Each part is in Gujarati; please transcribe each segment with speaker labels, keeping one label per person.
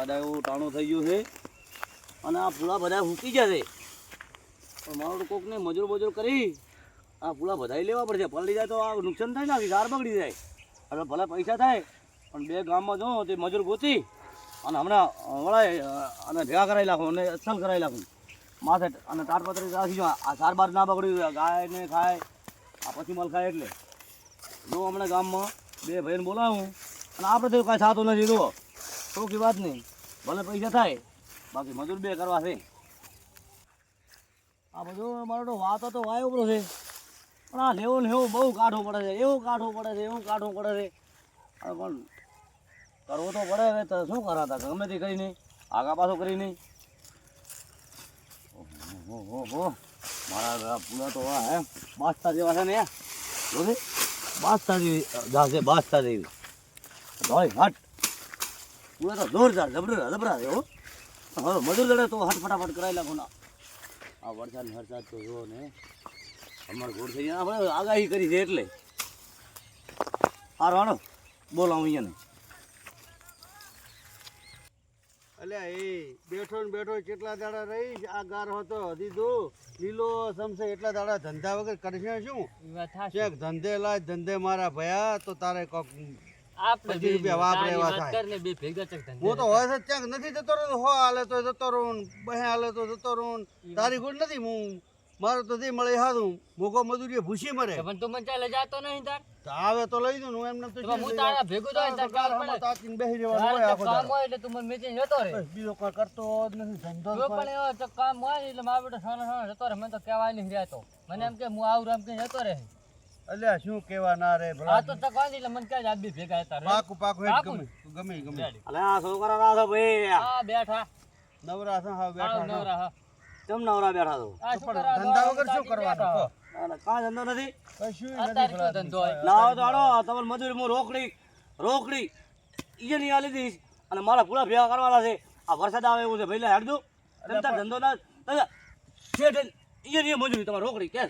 Speaker 1: વરસાદ આવ્યો ટાણું થઈ ગયું છે. અને આ ફૂલા બધા સૂકી જશે. પણ મારું કોકને મજૂર મજૂર કરી આ ફૂલા બધા લેવા પડશે. પલળી જાય તો આ નુકસાન થાય ને આખી ગાર બગડી જાય. એટલે ભલે પૈસા થાય, પણ બે ગામમાં જો તે મજૂર ગોતી અને હમણાં વળાય, અને ભેગા કરાવી નાખું અને અસલ કરાવી નાખું. માથે અને તાડપત્રી રાખી જો, આ ચાર બાર ના બગડ્યું ગાયને ખાય, આ પછી મલ ખાય એટલે. જો હમણાં ગામમાં બે ભાઈને બોલાવું. અને આપણે તો કાંઈ થતું નથી, જુઓ. ખોખી વાત નહીં. ભલે પૈસા થાય, બાકી મજૂર બે કરવા છે. આ બધું મારો તો વાતો તો વાયો પડો છે. પણ આ લેવો ને એવું બહુ કાઢવું પડે છે, એવું કાઢવું પડે છે, એવું કાઢવું પડે છે. પણ કરવો તો પડે હવે, તો શું કરાતા? ગમે તે કરી નહીં આગા પાછો કરી નહીં ઓહો મારા પૂરા તો હે બાસતા જેવા છે ને જોજે બાસતા જેવી જાશે બાસતા જેવી. ભાઈ, હટ. પૂરા તો જોરદાર જબરા જબરા હો. હવે મજૂર લડે તો હટ ફટાફટ કરાવી નાખો ના. આ વરસાદ વરસાદ તો જો ને. અમારે ગોળ થઈ ગયા. આપણે આગાહી કરી છે એટલે. હારો બોલો બોલાવું અહીંયા
Speaker 2: અલ્યા એ બેઠો ને બેઠો કેટલા દાડા રહી? આ ગાર હતો દીધું લીલો સમસે એટલા દાડા ધંધા વગર કરશે શું? ધંધે લાય ધંધે મારા ભયા તો તારે કોક પચીસ રૂપિયા વાપરે એવા થાય. હું તો હોય છે નથી જતો રહ્યો હો હાલે તો જતો રહું બહે હાલે તો જતો રહું. તારી ગુણ નથી હું મારે તો જે મળે હાથું મોકો મજૂરી ભૂસી મરે.
Speaker 3: પણ તું મને ચાલે જાતો નહીં તાર?
Speaker 2: આવે તો લઈ દઉં એમને તો
Speaker 3: તો હું તારા ભેગું તો તાર કામ
Speaker 2: તાકીને રહેવાનું હોય આખો
Speaker 3: કામ હોય એટલે તું મને મેચીને જતો રહે.
Speaker 2: બીજો કોઈ કરતો જ નથી ધંધો જો
Speaker 3: પણ એવો કામ હોય એટલે મારો બેટો સોનો સોનો જતો રહે મને તો કહેવાય નહીં રહેતો. મને એમ કે હું આવું એમ કે જતો રહે.
Speaker 2: અલ્યા શું કેવા ના રે
Speaker 3: આ તો તક વાંધી એટલે મને આજ બી ભેગા હતા
Speaker 2: પાકું પાકું હેડ ગમે ગમે ગમે.
Speaker 1: અલે આ છોકરા ના છો ભાઈ.
Speaker 3: આ બેઠા.
Speaker 2: નવરા છો હા બેઠા
Speaker 3: નવરા હા.
Speaker 1: કેમ નવરા બેઠા છો?
Speaker 3: આ
Speaker 2: ધંધા વગર શું કરવાનો
Speaker 1: કો કહો? ધંધો નથી.
Speaker 2: કશું
Speaker 3: નથી ધંધો
Speaker 1: લાવો તો આડો તમાર મજૂરી મુ રોકડી રોકડી. ઈ ની આલી દઈશ અને મારા પૂરા ભેગા કરવાના છે. આ વરસાદ આવે એવું છે ભાઈ લે હેડજો. તમે તાર ધંધો ના શેઠ ઈ નહીં મજૂરી તમારે રોકડી કે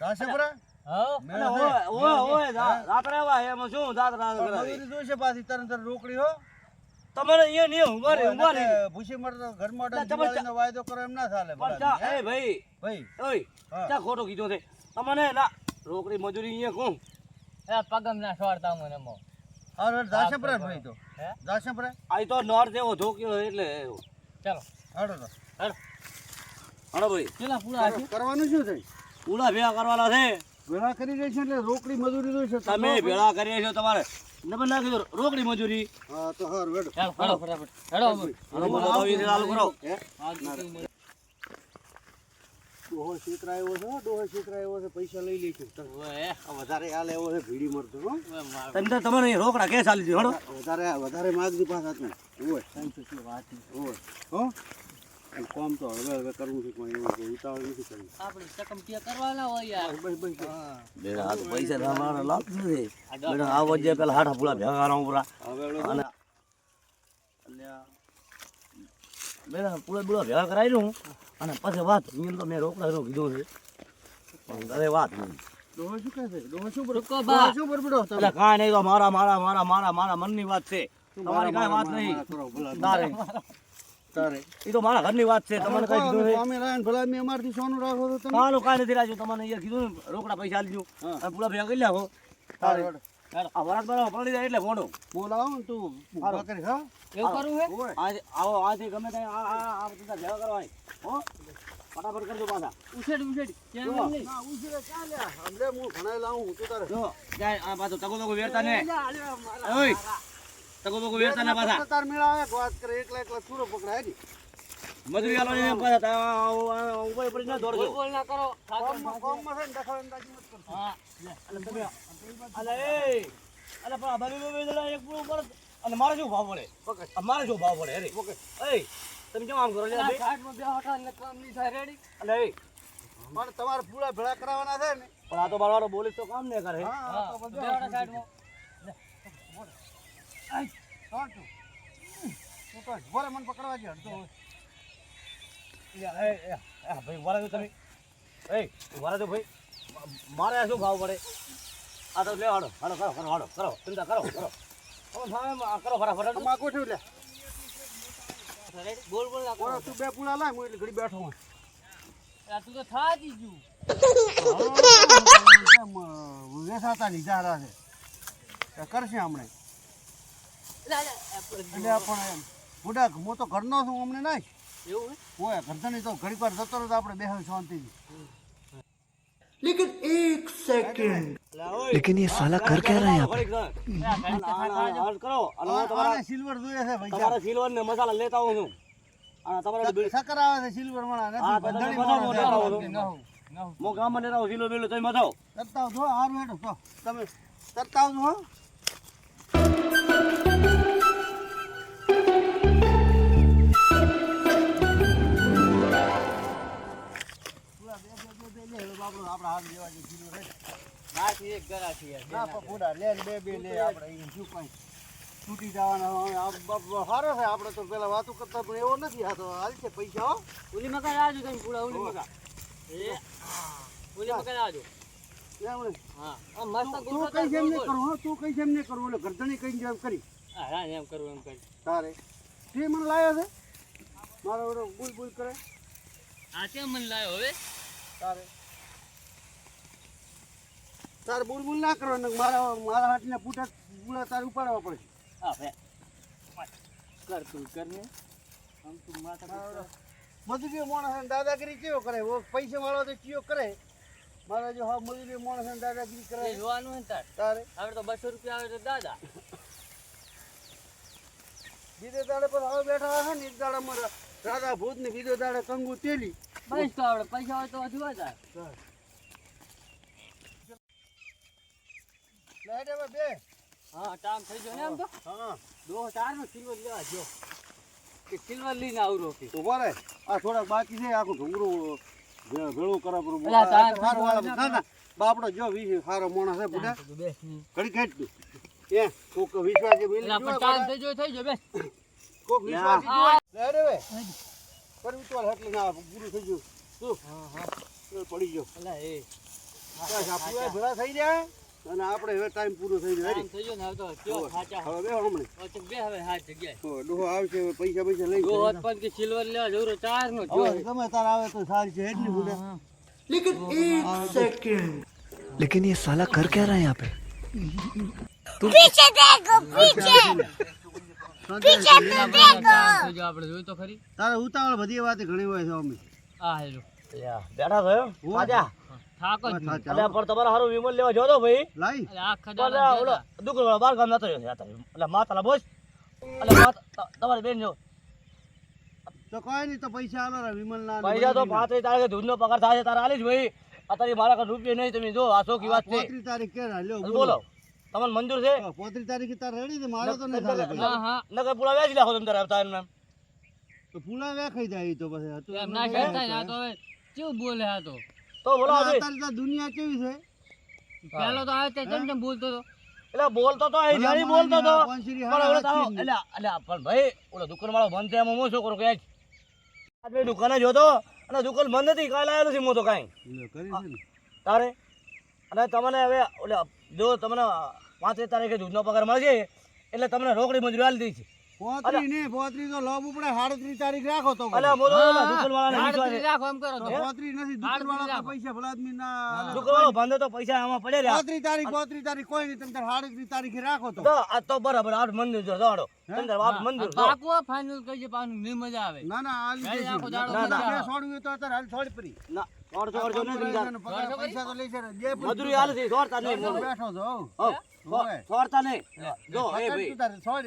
Speaker 2: કાશે
Speaker 3: હા
Speaker 2: હો?
Speaker 1: તમારે અહીંયા નહીં
Speaker 2: ભૂસી વાયદો કરો એમ ના ચાલે
Speaker 1: પણ ચા
Speaker 2: ભલા.
Speaker 1: એ ભાઈ
Speaker 2: ભાઈ.
Speaker 1: ઓય
Speaker 2: હા.
Speaker 1: ચા ખોટો કીધો છે. તમને ના રોકડી મજૂરી અહીંયા કોણ?
Speaker 3: એ પગમ ના છોડતા મને મો
Speaker 2: હા રે, રાશેપુરા ભાઈ તો.
Speaker 3: હે?
Speaker 1: આ તો નોર્થ એવો ધોક્યો એટલે
Speaker 3: ચાલો.
Speaker 2: તો.
Speaker 1: ભાઈ.
Speaker 3: કેટલા પૂરા
Speaker 2: કરવાનું શું થાય
Speaker 1: પૂરા ભેગા કરવાના છે.
Speaker 2: વેળા કરી રહી છે એટલે રોકડી મજૂરી જોઈ છે.
Speaker 1: તમે ભેળા કરીએ છો તમારે. નંબર નાખી દો. રોકડી મજૂરી.
Speaker 2: હા તો હાર વેડો
Speaker 3: હેડો ફટાફટ. હેડો હવે.
Speaker 1: અને બોલો તો ઈ ચાલુ કરો?
Speaker 3: આ
Speaker 2: ડોહો શેતરા આવ્યો છે ડોહો શેતરા આવ્યો છે પૈસા લઈ લે
Speaker 3: છે.
Speaker 2: આ વધારે હાલ એવો છે ભીડી મરતો હો.
Speaker 1: તમને અહીં રોકડા કે ચાલી દીધો હેડો.
Speaker 2: વધારે વધારે માગજી પાછા તું ઓય ઓય હો? કોમ તો હવે હવે કરવું છે કોઈ એવું કોઈ ઉતાવળ નથી કરવી.
Speaker 3: આપણે ચકમકીયા કરવાના હોય યાર.
Speaker 2: બસ બસ હા.
Speaker 1: આ તો પૈસા તમારા લાગતું છે બેટા આ વજે પેલા હાઠા પૂરા ભેગા કરાવું પૂરા.
Speaker 2: હવે
Speaker 1: અને અલ્યા બેટા પૂરા પૂરા ભેગા કરાવી લઉં અને પછી વાત અહીંયા તો મેં રોકડા નો કીધું છે. પણ ઘરે વાત નહીં.
Speaker 2: ડોહો શું કહે છે? ડોહો શું બરો
Speaker 3: રૂકો
Speaker 2: શું બરબડો
Speaker 1: એટલે કાંઈ નહીં તો મારા મારા મારા મારા મારા મનની વાત છે. તમારી કાંઈ વાત નહીં. તારે
Speaker 2: તારે.
Speaker 1: એ તો મારા ઘરની વાત છે તમને કઈ કીધું છે?
Speaker 2: અમે રાયન ભલા મેં અમારથી સોનું રાખો તો તમે?
Speaker 1: કાંઈ કાંઈ નથી રાખ્યું તમને અહીંયા કીધું ને રોકડા પૈસા આલજો અને પૂરા ભેગા કરી નાખો. તારે. આ વરાત બરાબર પડી જાય એટલે મોડું
Speaker 2: બોલાવો ને તું. કરી હા?
Speaker 3: એવું હે?
Speaker 1: આજે આવો આથી ગમે ત્યાં આ આ આ બધા ભેગા કરવાની હો? ફટાફટ કરજો પાછા.
Speaker 3: ઉછેડ ઉછેડ કેમ. નહીં.
Speaker 2: ના ઉછેડ ક્યાં લ્યા? હમણે હું ઘણા લાવું તું તારે.
Speaker 1: જો જાય આ પાછો તગો તગો વેરતા ને. ઓય. તગો તગો વેરતા ને પાછા.
Speaker 2: તાર મેળા એક વાત કરે એકલા એકલા ચૂરો પકડાય ને
Speaker 1: મજૂરી આલો ને પાછા તા આવો- આવો ઉપર પડી ના દોડજો.
Speaker 3: બોલ ના કરો.
Speaker 2: કોમમાં કોમમાં છે ને દખલઅંદાજી મત કરશો.
Speaker 3: હા.
Speaker 1: અલે તમે અલે એ અલે પણ આ બાબી બાબી એક પૂરું ઉપર અને મારે શું ભાવ પડે?
Speaker 2: પકડ.
Speaker 1: મારે શું ભાવ પડે અરે એ તમે કેમ આમ કરો લે ભાઈ?
Speaker 3: ઘાટમાં બે હટા ને કામ નહીં થાય રેડી.
Speaker 1: અલે એ.
Speaker 2: પણ તમારે પૂરા ભેળા કરાવવાના છે ને?
Speaker 1: પણ આ તો બારવાળો બોલી તો કામ નહીં કરે
Speaker 2: હા? તો બધું તું? તું તો ભોરે મને પકડવા જ્યો. હડતો
Speaker 1: એ, ભાઈ વરા તમે એ વરા દો ભાઈ મારે શું ભાવ પડે આ તો લે હાડો હાડો કરો કરો હાડો કરો ચિંતા કરો કરો કરો ફટાફટ
Speaker 2: માગો છું લે
Speaker 3: બોલ બોલ કરો.
Speaker 2: તું બે પુલા લાય હું ઘડી બેઠો હું
Speaker 3: તું તો થાકી ગયું
Speaker 2: વેસાતા લીધા હારા છે તે કરશે હમણે એટલે આપણે એમ બુડા હું તો ઘરનો છું અમને નહીં
Speaker 3: એવું હે?
Speaker 2: હોય ઘરધણી તો ઘડીક વાર જતો રહે તો આપણે બેહે શાંતિથી
Speaker 4: लेकिन ये साला कर क्या रहा है यहाँ पे
Speaker 3: આ ઘડી તો થાક આવજો.
Speaker 1: હાલ કરો અને હું તમારા
Speaker 2: આને સિલ્વર જોઈએ છે ભાઈ
Speaker 1: તમારા સિલ્વર ને મસાલા લેતા આવું છું અને તમારે બિલ-
Speaker 2: સકર આવે છે સિલ્વર વાળા
Speaker 1: હા,
Speaker 2: નથી
Speaker 1: તો તમે
Speaker 2: બંધણી
Speaker 1: બધા
Speaker 2: વાળા
Speaker 1: મોટા
Speaker 2: છે.
Speaker 1: આવો.
Speaker 3: નવું, નવું.
Speaker 1: હું ગામમાં લેતા આવું સિલ્વર બિલ તમે મજાઓ
Speaker 2: તરતા આવજો હો, હારું હેડો તો તમે તરતા આવજો તૂટી જવાના સારો છે આપણે તો પેલા વાતો કરતા પણ એવો નથી આ તો હાલ છે પૈસા
Speaker 3: ઓલી મકાન આવજો તમે પૂરા ઓલી મકાન ઓલી મકાન આવજો
Speaker 2: તારે બુલ. બુલ કરે.
Speaker 3: આ કેમ મને લાયો
Speaker 2: તારે. તારે બુલ બુલ ના કરો મારા મારા હાથને પૂટા પૂરા તારે ઉપાડવા પડશે
Speaker 3: હા ભે કર તું કર ને. આમ તું માથા
Speaker 2: મજૂરી માણસ દાદાગીરી કેવો કરે? પૈસા વાળો તો કયો કરે? મારા જો હા મજૂરી માણસ ને દાદાગીરી કરે
Speaker 3: જોવાનું હે તાર?
Speaker 2: તારે?
Speaker 3: હવે તો બસો રૂપિયા આવે તો દાદા.
Speaker 2: બીજે દાડે પર હવે બેઠા હે ને એક દાડા મારા દાદા ભૂત ને બીજો દાડે કંગુ તેલી.
Speaker 3: બસ તો આવડે પૈસા હોય તો વધુ હતા
Speaker 2: લાઈટ હવે બે.
Speaker 3: હા ટાઈમ થઈ ગયો ને આમ તો?
Speaker 2: હા
Speaker 3: દો ચાર નો સિલ્વર લેવા જો કે સિલ્વર લઈને આવરો કે.
Speaker 2: ઊભા રે આ થોડાક બાકી છે આખું ઢુંગરું ભેળું કરા બાપડો જો વીસ સારો માણસ છે બુડા ઘડી એ કોક વિશ્વાસ
Speaker 3: પણ થઈ ગયો થઈ ગયો બેસ
Speaker 2: કોક વિશ્વાસ. લે. રે વે. ના પૂરું થઈ ગયું. તું
Speaker 3: હા હા.
Speaker 2: એ પડી ગયો.
Speaker 3: અલા એ.
Speaker 2: બસ આ પૂરા થઈ જાય અને આપણે હવે ટાઈમ પૂરો થઈ જાય
Speaker 3: ટાઈમ થઈ ગયો ને હવે તો કયો ખાચા
Speaker 2: હવે બે હમણે
Speaker 3: હવે તો બે હવે હાથ જગ્યાએ
Speaker 2: હો, ડોહો આવશે હવે પૈસા પૈસા લઈ
Speaker 3: દો
Speaker 2: જાય.
Speaker 3: હાથ પણ કે સિલ્વર લેવા જવું ચાર નો જો
Speaker 2: હવે ગમે તાર આવે તો સારી છે એટલી બુડા
Speaker 4: लेकिन ये साला कर क्या रहा है यहाँ पे
Speaker 3: ટાઈમ થઈ ગયો આપણે જોયું તો ખરી
Speaker 2: તારે ઉતાવળ બધી વાત ઘણી હોય છે અમે
Speaker 3: આ હેલો
Speaker 1: બેઠા છો એમ?
Speaker 2: હું
Speaker 1: આજા.
Speaker 3: થાક જ નહીં.
Speaker 1: અલ્યા, પણ તમારે હારું વિમલ લેવા જો તો ભાઈ.
Speaker 2: લાઈ.
Speaker 3: અલા આખા
Speaker 1: પણ
Speaker 3: દાડા
Speaker 1: ઓલો
Speaker 3: ગયા
Speaker 1: દુકાનવાળો બાર ગામ નતો રહ્યો છે એટલે માતાલા બોસ એટલે તમારી બેન જો.
Speaker 2: તો કોઈ નહીં તો પૈસા આલો વિમલ ના
Speaker 1: પૈસા તો પાંત્રીસ તારીખે દૂધનો પગાર થાય છે તારે આલીશ ભાઈ. અત્યારે મારા કાંઈ રૂપિયા નહીં તમે જો આ શોખી વાત છે.
Speaker 2: પોત્રી તારીખ કે લ્યો
Speaker 1: બોલો. તમને મંજૂર છે?
Speaker 2: પોત્રી તારીખે તાર રેડી છે મારો તો નહીં ભાઈ.
Speaker 3: હા હા.
Speaker 1: નકર વેચી નાખો તમે તારે એમને.
Speaker 2: તો વેખાઈ જાય ઈ તો પછી. હતું
Speaker 3: એમ ના કહેતા ને આ તો હવે કેવું બોલે આ તો?
Speaker 1: તો બોલો
Speaker 2: અત્યારે તો દુનિયા કેવી છે?
Speaker 3: પેલો તો આવે તે કેમ કેમ બોલતો હતો.
Speaker 1: એટલે બોલતો તો એ જાણી બોલતો તો. પણ ઓલો તારો એટલે એટલે પણ ભાઈ ઓલો દુકાન વાળો બંધ થયા એમાં હું શું કરું કે આજ? દુકાને જોતો અને દુકાન બંધ હતી કાંઈ લાવેલું નથી હું તો કાંઈ.
Speaker 2: છે ને.
Speaker 1: તારે? અને તમને હવે ઓલે જો તમને પાંચ તારીખે દૂધનો પગાર મળશે એટલે તમને રોકડી મજૂરી આલી દઈ છે
Speaker 2: પોત્રી ને પોત્રી તો લોબ ઉપડે સાડત્રીસ તારીખ રાખો તો
Speaker 1: તો વિશ્વાસ
Speaker 3: આડત્રીસ
Speaker 1: છે.
Speaker 3: રાખો એમ કરો તો.
Speaker 2: પોત્રી નથી દુકાન પૈસા ભલા આદમી ના
Speaker 1: દુકાનવાળો બંધ હતો પૈસા આમાં પડ્યા રહ્યા
Speaker 2: પોત્રી તારીખ પોત્રી તારીખ કોઈ નહીં તમે તાર સાડત્રીસ તારીખે રાખો તો.
Speaker 1: તો આ તો બરાબર આઠ મંદિર જો દોડો. તમે આઠ મંદિર જો.
Speaker 3: ફાઇનલ કહીએ પાનું નહીં મજા આવે.
Speaker 2: ના ના આ લીધે ના, ના, હોય તો અત્યારે હાલ છોડી પડી.
Speaker 1: ના દોડશો દોડશો નહીં તમે તાર.
Speaker 2: પગાર પૈસા તો લઈ છે જે
Speaker 1: મજૂરી આલે છે દોડતા નહીં
Speaker 2: બેઠો છો હો.
Speaker 1: હો,
Speaker 2: હોય.
Speaker 1: દોડતા નહીં. જો એ ભાઈ.
Speaker 2: છોડ.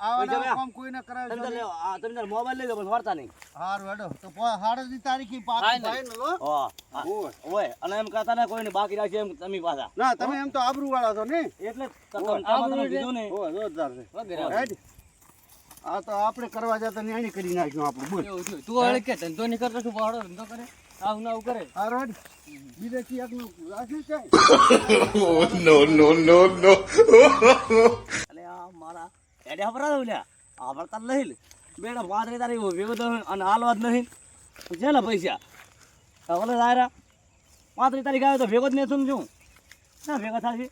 Speaker 1: તો, એ,
Speaker 2: આવા
Speaker 1: પૈસા
Speaker 2: નવા
Speaker 1: બે.
Speaker 2: કામ કોઈને કરાવે
Speaker 1: તમે તાર આ તમે મોબાઈલ લઈ લો પણ દોડતા નહીં.
Speaker 2: હારું હેડો. તો પો- સાડત્રીસ તારીખે પાકું
Speaker 3: Final.
Speaker 2: final હો.
Speaker 1: હા, હા.
Speaker 2: હોય.
Speaker 1: ઓય અને એમ કહેતા ને કોઈને બાકી રાખશે એમ તમે પાછા.
Speaker 2: ના તમે એમ તો આબરૂ વાળા છો ને?
Speaker 1: એટલે તો તમે તમે તમે કીધું ને.
Speaker 2: હોય, જોરદાર છે. આ તો આપણે કરવા જતા ન્યાણી કરી નાખ્યું આપણું બોલ.
Speaker 3: તું હવે કે ધંધો નહીં કરતો શું ભાડો ધંધો કરે? આવું ના આવું કરે?
Speaker 2: હેડ. બીજે એકનું રાખ્યું છે?
Speaker 1: પર આવ્યો લ્યા આપણે તાર લઈ લે. બેડા પાંત્રીસ તારીખ ભેગો તો અને હાલવા જ નહીં. છે ને પૈસા. હવે આયરા પાંત્રીસ તારીખ આવે તો ભેગો જ નહીં સમજું ના, ભેગા થશે.